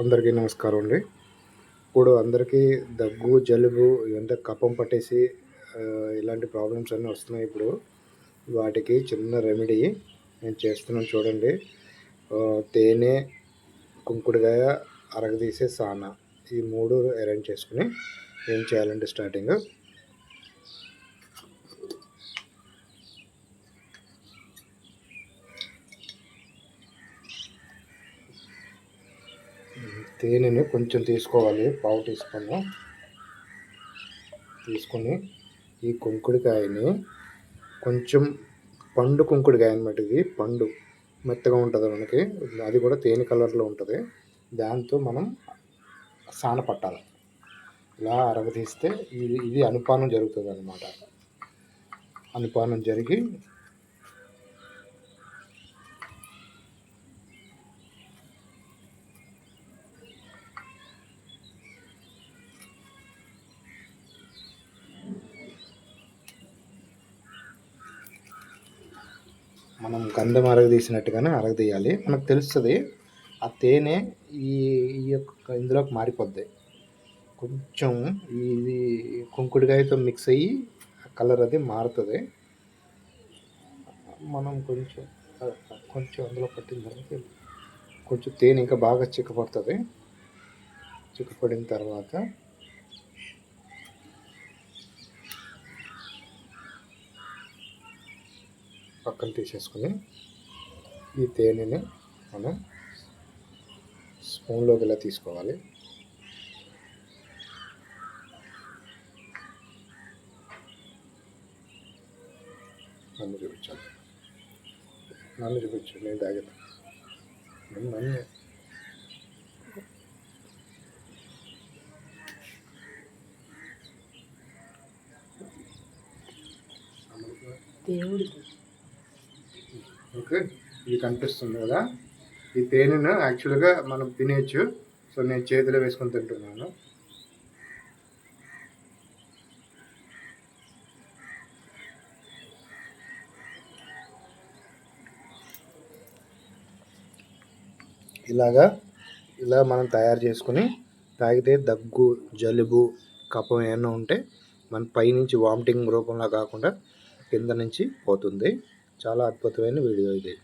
అందరికీ నమస్కారం అండి. ఇప్పుడు అందరికీ దగ్గు జలుబు ఇవంతా కఫం పట్టేసి ఇలాంటి ప్రాబ్లమ్స్ అన్నీ వస్తున్నాయి ఇప్పుడు. వాటికి చిన్న రెమెడీ నేను చేస్తున్నాను చూడండి. తేనె కుంకుడుగాయ అరగదీసే సానా ఈ మూడు అరేంజ్ చేసుకుని ఏం చేయాలంటే స్టార్టింగ్ తేనెని కొంచెం తీసుకోవాలి పావు తీసుకొని తీసుకొని ఈ కుంకుడికాయని కొంచెం పండు కుంకుడికాయ అనమాట ఇది పండు. మెత్తగా ఉంటుంది మనకి. అది కూడా తేనె కలర్లో ఉంటుంది. దాంతో మనం సాన పట్టాలి. ఇలా అరగదీస్తే ఇది ఇది అనుపానం జరుగుతుంది అనమాట అనుపానం జరిగి మనం గంధం అరగదీసినట్టుగానే అరగదీయాలి. మనకు తెలుస్తుంది ఆ తేనె ఈ ఈ యొక్క ఇందులోకి మారిపోద్ది. కొంచెం ఇది కుంకుడుకాయతో మిక్స్ అయ్యి కలర్ అది మారుతుంది. మనం కొంచెం కొంచెం అందులో పట్టిన తర్వాత కొంచెం తేనె ఇంకా బాగా చిక్కపడుతుంది. చిక్కపడిన తర్వాత పక్కన తీసేసుకుని ఈ తేనెని మనం స్పూన్లోకి ఇలా తీసుకోవాలి? నన్ను చూపించాలి. నన్ను చూపించు నేను తాగను నన్ను దేవుడికి ఓకే. ఇది కనిపిస్తుంది కదా. ఈ తేనెను యాక్చువల్గా మనం తినేయచ్చు. సో నేను చేతిలో వేసుకొని తింటున్నాను. ఇలాగా ఇలా మనం తయారు చేసుకుని తాగితే దగ్గు జలుబు కఫం ఏమైనా ఉంటే మన పైనుంచి వామిటింగ్ రూపంలో కాకుండా కింద నుంచి పోతుంది. చాలా అద్భుతమైన వీడియో ఇది.